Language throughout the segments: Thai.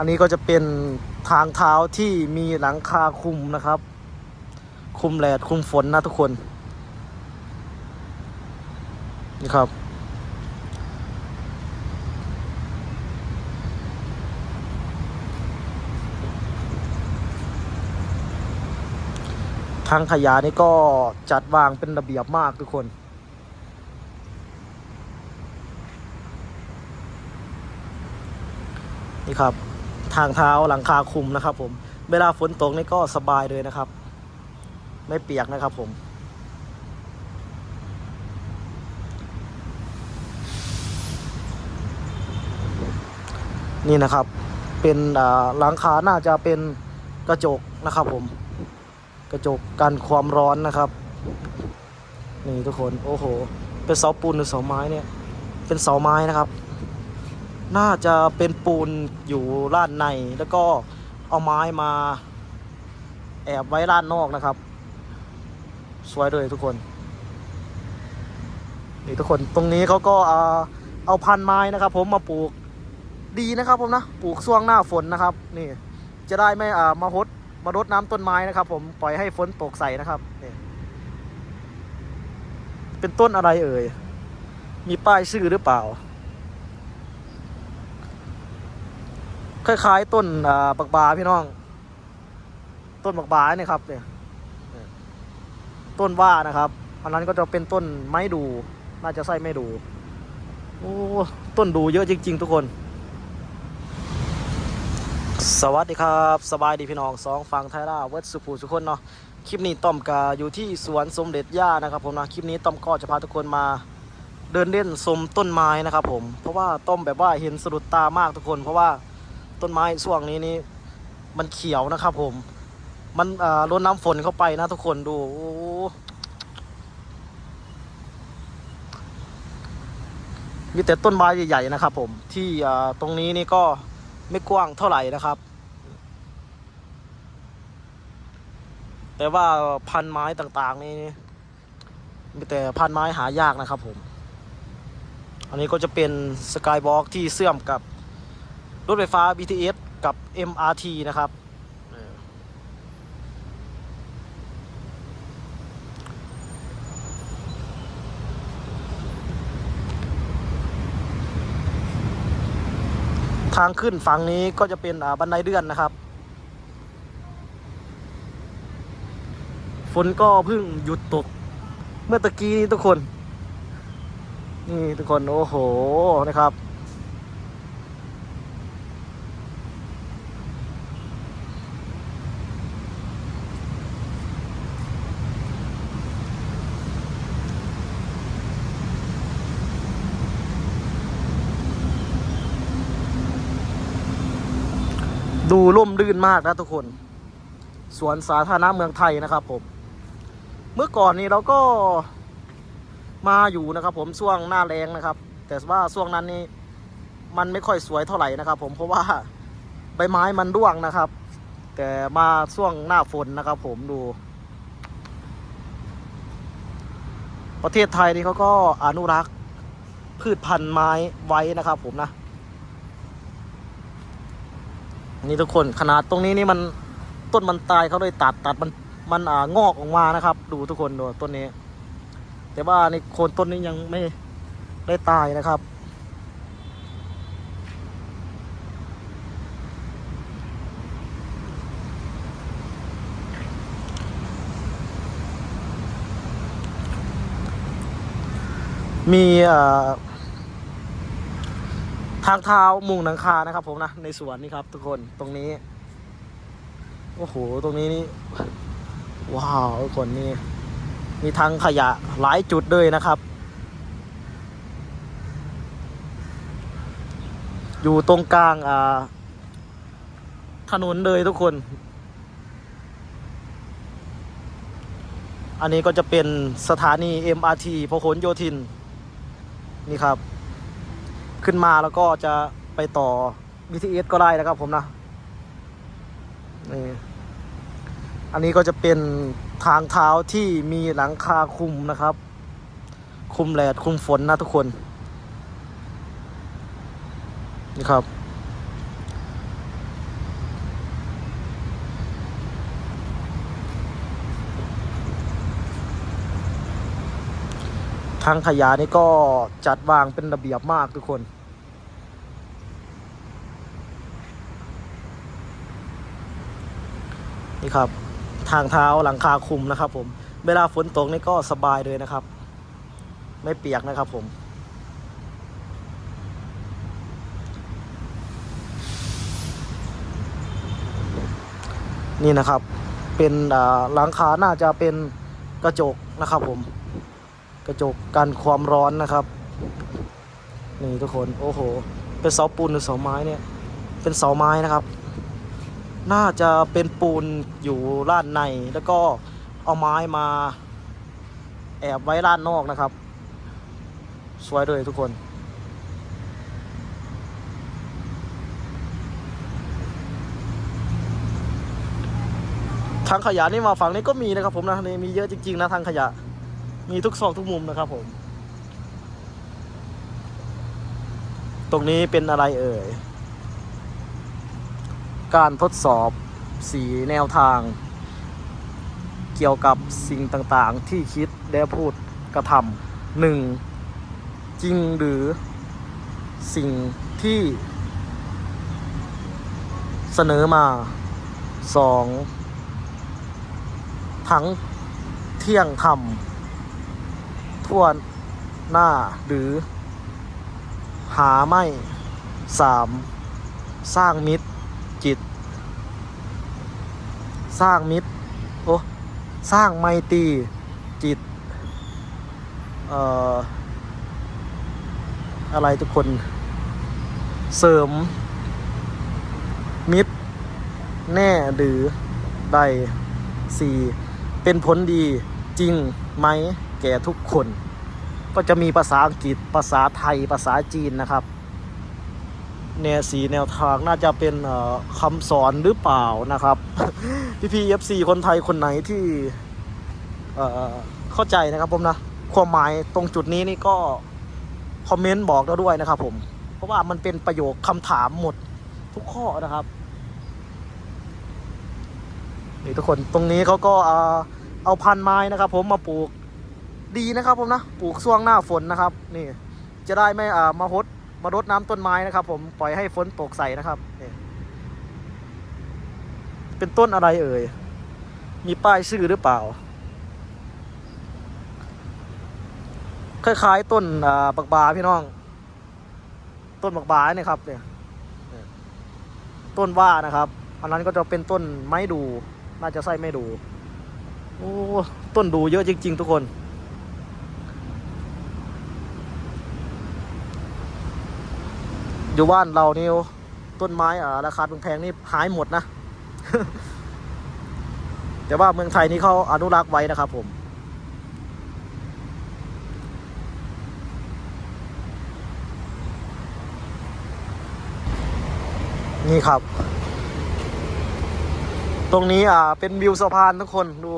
อันนี้ก็จะเป็นทางเท้าที่มีหลังคาคุมนะครับ คุมแดดคุมฝนนะทุกคน นี่ครับ ทางขยะนี่ก็จัดวางเป็นระเบียบมากทุกคนนี่ครับ ทางเท้าหลังคาคุมนะครับ ผม เวลาฝนตกนี่ก็สบายเลยนะครับ ไม่เปียกนะครับผม นี่นะครับ เป็นหลังคาน่าจะเป็นกระจกนะครับ ผม กระจกกันความร้อนนะครับ นี่ทุกคน โอ้โห เป็นเสาปูนหรือเสาไม้เนี่ย เป็นเสาไม้นะครับ น่าจะเป็นปูนอยู่ด้านใน แล้วก็เอาไม้มา แอบไว้ด้านนอกนะครับ สวยเลยทุกคน นี่ทุกคนตรงนี้เขาก็เอาเอาพันไม้นะครับ ผมมาปลูกดีนะครับผมนะปลูกช่วงหน้าฝนนะครับ นี่ จะได้ไม่อ่ามารดมารดน้ำต้นไม้นะครับ ผมปล่อยให้ฝนตกใส่นะครับนี่เป็นต้นอะไรเอ่ยมีป้ายชื่อหรือเปล่า คล้ายๆ ต้นบักบาพี่น้อง ต้นบักบาเนี่ยครับเนี่ยต้นว่านะครับอันนั้นก็จะเป็นต้นไม้ดู น่าจะใส่ไม่ดูโอ้ต้นดูเยอะจริง ๆ ทุกคน สวัสดีครับ สบายดีพี่น้องสองฟังไทยราเวทสุภูสุคนเนาะคลิปนี้ต้อมกาอยู่ที่สวนสมเด็จย่านะครับผมนะคลิปนี้ต้อมก็จะพาทุกคนมาเดินเล่นชมต้นไม้นะครับผมเพราะว่าต้อมแบบว่าเห็นสะดุดตามากทุกคน เพราะว่า ต้นไม้ช่วงนี้นี่มันเขียวนะครับ ผม มันอ่ารดน้ำฝนเข้าไปนะทุกคนดูโอ้มีแต่ต้นไม้ใหญ่ๆนะครับ ผมที่อ่าตรงนี้นี่ก็ไม่กว้างเท่าไหร่นะครับ แต่ว่าพันไม้ต่างๆ นี่มีแต่พันไม้หายากนะครับ ผม อันนี้ก็จะเป็นสกายวอล์กที่เชื่อมกับ รถไฟฟ้า BTS กับ MRT นะครับเออทางขึ้นฝั่งนี้ก็จะเป็นอ่าบันไดเลื่อนนะครับ ฝนก็เพิ่งหยุดตก เมื่อตะกี้นี้ทุกคน นี่ทุกคน โอ้โหนะครับ ดูร่มรื่นมากนะทุกคน สวนสาธารณะเมืองไทยนะครับผม เมื่อก่อนนี้เราก็มาอยู่นะครับ ผมช่วงหน้าแรงนะครับ แต่ว่าช่วงนั้นนี่มันไม่ค่อยสวยเท่าไหร่นะครับ ผมเพราะว่าใบไม้มันร่วงนะครับ แต่มาช่วงหน้าฝนนะครับ ผมดู ประเทศไทยนี่เขาก็อนุรักษ์พืชพันธุ์ไม้ไว้นะครับ ผมนะ นี่ทุกคนขนาดตรงนี้นี่มันต้นมันตายเขาเลยตัดตัดมันมันอ่างอกออกมานะครับ ดูทุกคนดูต้นนี้ แต่ว่าในโคนต้นนี้ยังไม่ได้ตายนะครับ มีอ่อ ทางเท้ามุงหลังคานะครับ ผมนะในสวนนี่ครับ ทุกคนตรงนี้โอ้โหตรงนี้นี่ว้าวทุกคนนี่มีทางขยะหลายจุดเลยนะครับ อยู่ตรงกลางอ่าถนนเลยทุกคน อันนี้ก็จะเป็นสถานี MRT พหลโยธิน นี่ครับ ขึ้นมาแล้วก็จะไปต่อ BTS ก็ได้นะครับผมนะนี่อันนี้ก็จะเป็นทางเท้าที่มีหลังคาคุมนะครับ คุมแดดคุมฝนนะทุกคนนี่ครับ ทั้งขยะนี่ก็จัดวางเป็นระเบียบมากทุกคน นี่ครับ ทางเท้าหลังคาคุมนะครับ ผม เวลาฝนตกนี่ก็สบายเลยนะครับ ไม่เปียกนะครับผมนี่นะครับ เป็นหลังคาน่าจะเป็นกระจกนะครับผม ระจกกันความร้อนนะครับ นี่ทุกคนโอ้โห เป็นเสาปูนหรือเสาไม้เนี่ย เป็นเสาไม้นะครับ น่าจะเป็นปูนอยู่ด้านในแล้วก็เอาไม้มาแอบไว้ด้านนอกนะครับ สวยเลยทุกคนทางขยะนี่มาฝั่งนี้ก็มีนะครับผมนะนี่มีเยอะจริงๆนะทางขยะ มีทุกซอกทุกมุมนะครับผม ตรงนี้เป็นอะไรเอ่ย การทดสอบสีแนวทาง เกี่ยวกับสิ่งต่างๆ ที่คิดและพูดกระทำหนึ่งจริงหรือสิ่งที่เสนอมาสองทั้งเที่ยงธรรม ทั่วหน้าหรือ หาไม่สามสร้างมิตรจิต สร้างมิตรโอ้สร้างไมตรีจิตเอ่ออะไรทุกคน เสริม มิตร แน่หรือใดสี่เป็นผลดีจริงไหม แก่ทุกคน ก็จะมีภาษาอังกฤษภาษาไทยภาษาจีนนะครับแนวสีแนวทางน่าจะเป็นคำสอนหรือเปล่านะครับ พี่พีเอฟซีคนไทยคนไหนที่เอ่อเข้าใจนะครับผมนะความหมายตรงจุดนี้นี่ก็คอมเมนต์บอกเราด้วยนะครับผม เพราะว่ามันเป็นประโยคคำถามหมดทุกข้อนะครับนี่ทุกคนตรงนี้เขาก็เอาเอาพันไม้นะครับ ผมมาปลูก ดีนะครับผมนะปลูกช่วงหน้าฝนนะครับ นี่ จะได้ไม่อ่ามาหดมารดน้ำต้นไม้นะครับ ผมปล่อยให้ฝนตกใส่นะครับนี่เป็นต้นอะไรเอ่ยมีป้ายชื่อหรือเปล่า คล้ายๆ ต้นอ่าบักบาพี่น้อง ต้นบักบาเนี่ยครับเนี่ยเนี่ยต้นว่านะครับอันนั้นก็จะเป็นต้นไม้ดู น่าจะใส่ไม่ดู โอ้ ต้นดูเยอะจริง ๆ ทุกคน อยู่บ้านเรานี่ต้นไม้อ่าราคาแพงๆนี่หายหมดนะ แต่ว่าเมืองไทยนี่เขาอนุรักษ์ไว้นะครับ ผมนี่ครับ ตรงนี้อ่า เป็นวิวสะพานทุกคนดู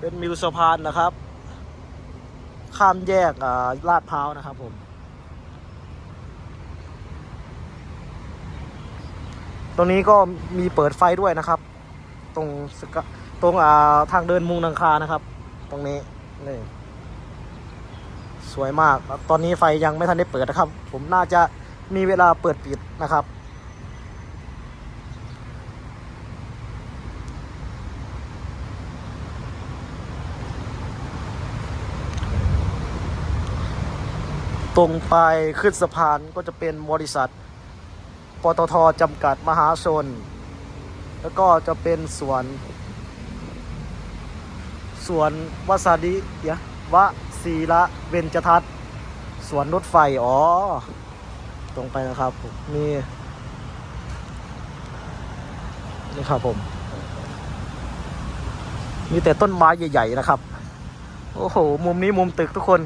เป็นวิวสะพานนะครับ ข้ามแยกอ่าลาดพร้าวนะครับผม ตรงนี้ก็มีเปิดไฟด้วยนะครับ ตรงสกตรงอ่าทางเดินมุงนังคานะครับ ตรงนี้นี่สวยมาก ตอนนี้ไฟยังไม่ทันได้เปิดนะครับ ผมน่าจะมีเวลาเปิดปิดนะครับ ตรงไปขึ้นสะพานก็จะเป็นบริษัท ปตทจำกัดมหาชน แล้วก็จะเป็นสวน สวนวสาดิยะวศีละเวนจทัศน์สวนรถไฟ อ๋อ ตรงไปนะครับผมนี่นี่ครับผม มีแต่ต้นไม้ใหญ่ ๆ นะครับ โอ้โห มุมนี้มุมตึกทุกคน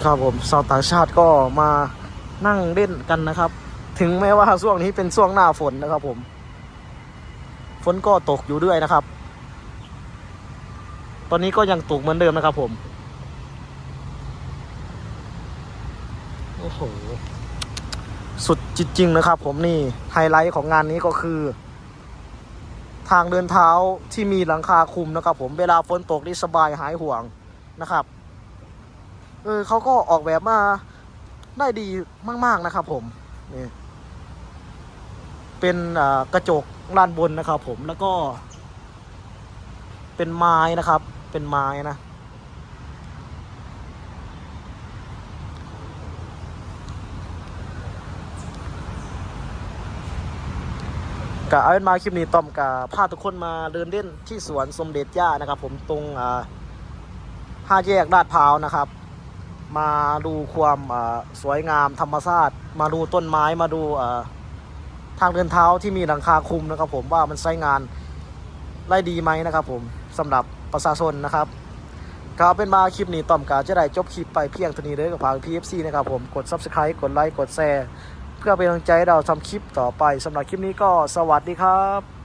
นี่ครับผมชาวต่างชาติก็มานั่งเล่นกันนะครับ ถึงแม้ว่าช่วงนี้เป็นช่วงหน้าฝนนะครับผม ฝนก็ตกอยู่ด้วยนะครับ ตอนนี้ก็ยังตกเหมือนเดิมนะครับผมโอ้โหสุดจริงๆนะครับ ผมนี่ไฮไลท์ของงานนี้ก็คือ ทางเดินเท้าที่มีหลังคาคลุมนะครับ ผมเวลาฝนตกนี่สบายหายห่วงนะครับ เออเขาก็ออกแบบมาได้ดีมาก ๆนะครับ ผมนี่เป็นกระจกด้านบนนะครับ ผมแล้วก็ เป็นไม้นะครับ เป็นไม้นะ กะเอาเป็นมาคลิปนี้ต้อมกะพาทุกคนมาเดินเล่นที่สวนสมเด็จย่านะครับ ผมตรงอ่าห้าแยกลาดพร้าวนะครับ มาดูความสวยงามธรรมชาติ มาดูต้นไม้มาดูทางเดินเท้าที่มีหลังคาคุมนะครับ ผมว่ามันใช้งานได้ดีไหมนะครับ ผมสำหรับประชาชนนะครับก็เอาเป็นมาคลิปนี้ต้อมกะจะได้จบคลิปไปเพียงเท่านี้เลยกับฝาก PFC นะครับผมกด Subscribe กดไลค์กดแชร์เพื่อเป็นกำลังใจให้เราทำคลิปต่อไปสำหรับคลิปนี้ก็สวัสดีครับ